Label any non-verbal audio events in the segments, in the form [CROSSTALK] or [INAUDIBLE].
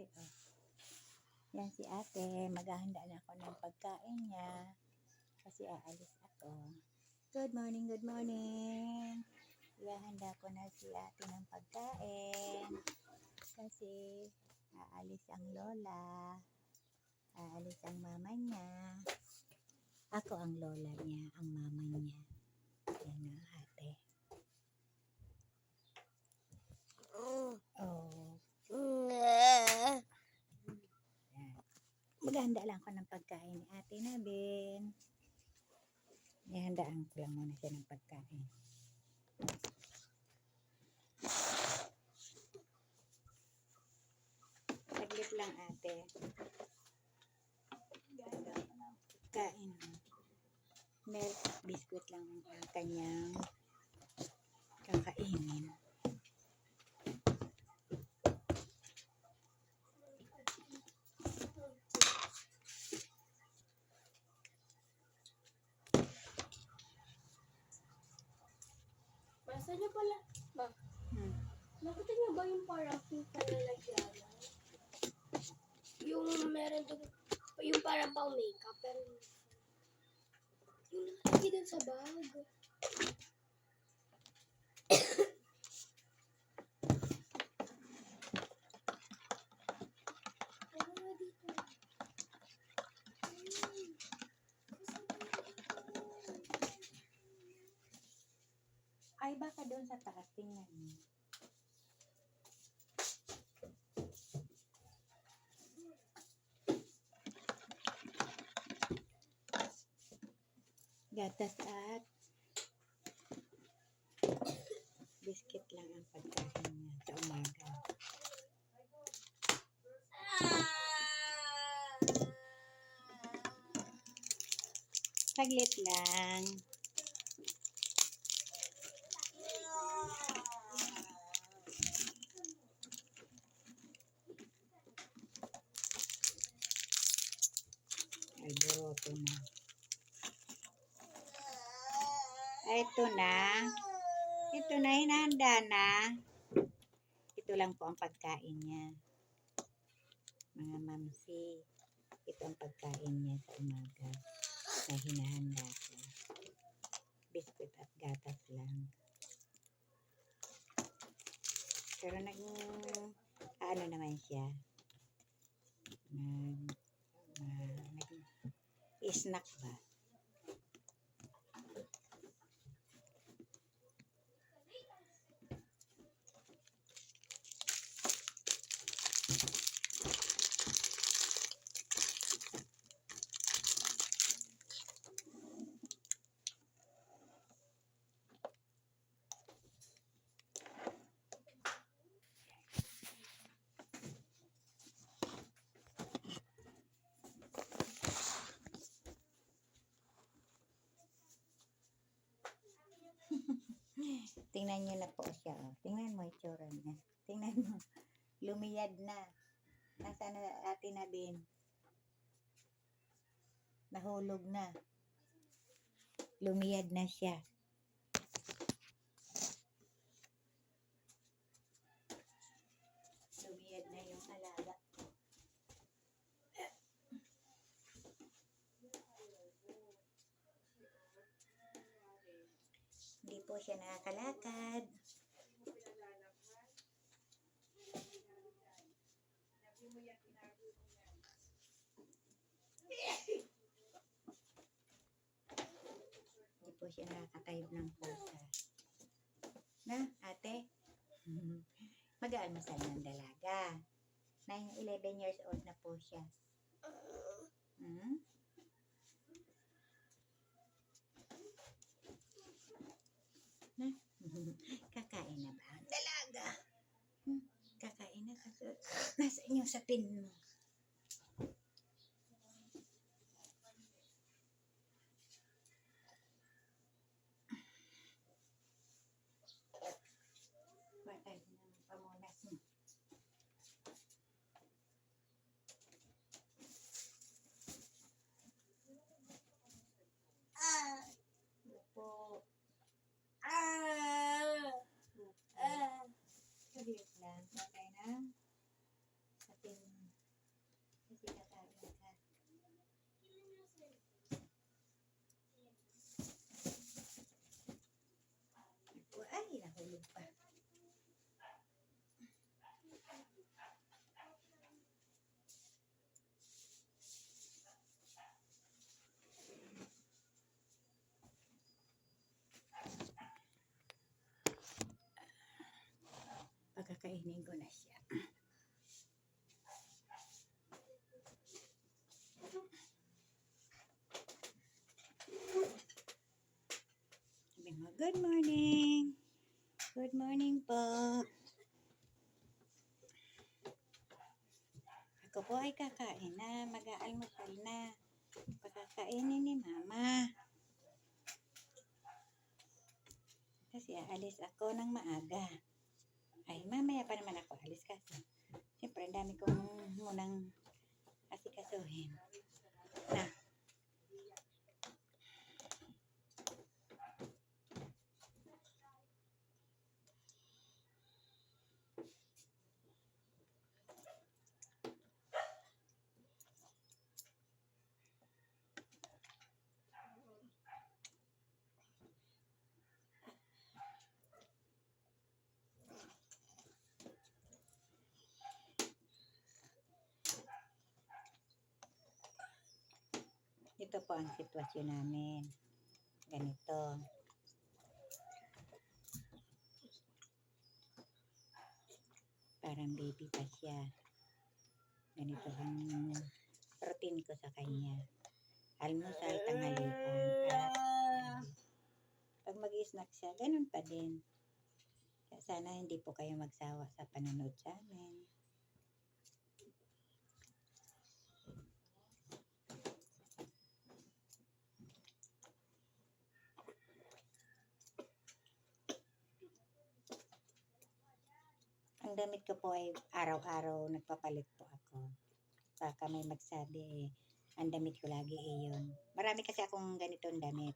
ate, oh. Yan si ate. Maghahanda na ako ng pagkain niya. Kasi aalis ako. Good morning, good morning. Ihahanda ko na si ate ng pagkain. Kasi aalis ang lola. Aalis ang mama niya. Ako ang lola niya, ang mama niya. Yan na, ate. Oh. Yan. Maghahanda lang ako ng pagkain ni ate Nabin. Ihandaan ko lang muna siya ng pagkain. Saglit lang ate. Pagkain. Milk biscuit lang ang kanyang kakainin. Pala, ma, Hmm. nakita niyo ba yung parang pink na lalagyanan? Yung meron doon, yung parang pang makeup, pero yung doon sa bag. Ay, baka doon sa taas. Tingnan mo. Gatas at biscuit lang ang pagkain niya sa umaga. Saglit lang. Ay, buroto na. Ay, ito na. Ito na, hinahanda na. Ito lang po ang pagkain niya. Mga mamsi. Ito ang pagkain niya sa umaga na hinahanda ko. Biscuit at gatas lang. Pero nag ano naman siya. Nag, na- nag snack ba? [LAUGHS] Tingnan niyo na po siya. Oh. Tingnan mo itsura niya. Tingnan mo. Lumiyad na. Nasaan na ate na din? Nahulog na. Lumiyad na siya. Lumiyad na yung alaga. Hindi po siya nakakalakad. Hindi po siya nakakatayog ng pusa. Na, ate? [LAUGHS] Mag-aalmasal ng dalaga. 9, 11 years old na po siya. Hmm? Na? [LAUGHS] Kakain na ba dalaga? Hmm? Kakain na kasi nasa inyong sapin mo. Patay ng pamunas mo. Ah! Po. Ah! Ah! Saglit lang. Patay na. Sapin mo. Kakainin ko na siya. Good morning. Good morning po. Ako po ay kakain na. Mag-aalmusal na. Pakakainin ni mama. Kasi aalis ako ng maaga. Ay, mamaya pa naman ako alis kasi. Siyempre, ang dami kong munang asikasuhin. Na. Ito po ang sitwasyon namin. Ganito. Parang baby pa siya. Ganito ang routine ko sa kanya. Almusal, tanghalian, at pag mag-snack siya, ganun pa din. Sana hindi po kayo magsawa sa panonood sa amin. Ang damit ko po ay araw-araw nagpapalit po ako. Baka may magsabi eh, ang damit ko lagi eh yun. Marami kasi akong ganitong damit.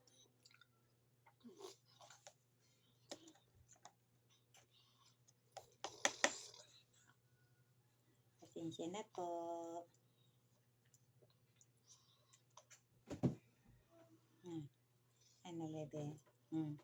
Pasensya na po. Hmm. Ano, lebe? Hmm.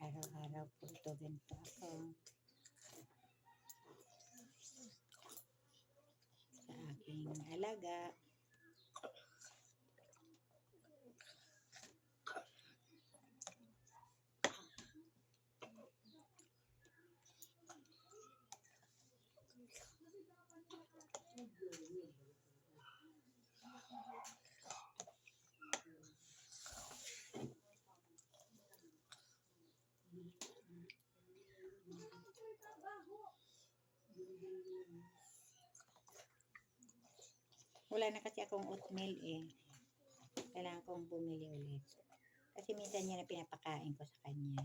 Ay. Araw-araw po ito ganito ako. Sa aking alaga. Wala na kasi akong oatmeal eh. Kailangan kong bumili ulit. Kasi minsan yan ang pinapakain ko sa kanya.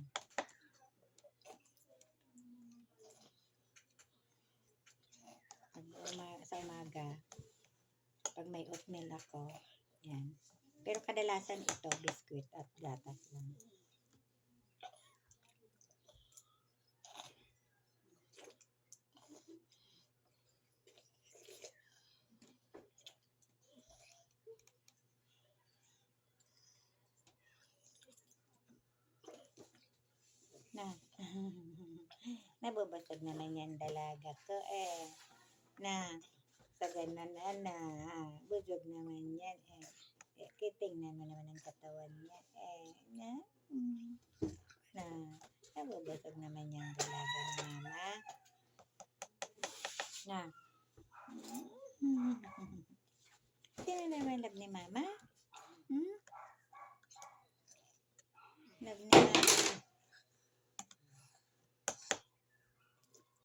Pag uma- sa umaga, pag may oatmeal ako, yan. Pero kadalasan ito, biskuit at gatas lang. nabubusog naman yan dalaga ko eh. Na, sa ganun ano, na, na naman yan eh. eh kiting naman naman ang katawan niya eh. Na, mm, na, nabubusog naman yan dalaga mama. Na, hmm, [LAUGHS] Sino naman love ni mama? Hmm? Love ni mama?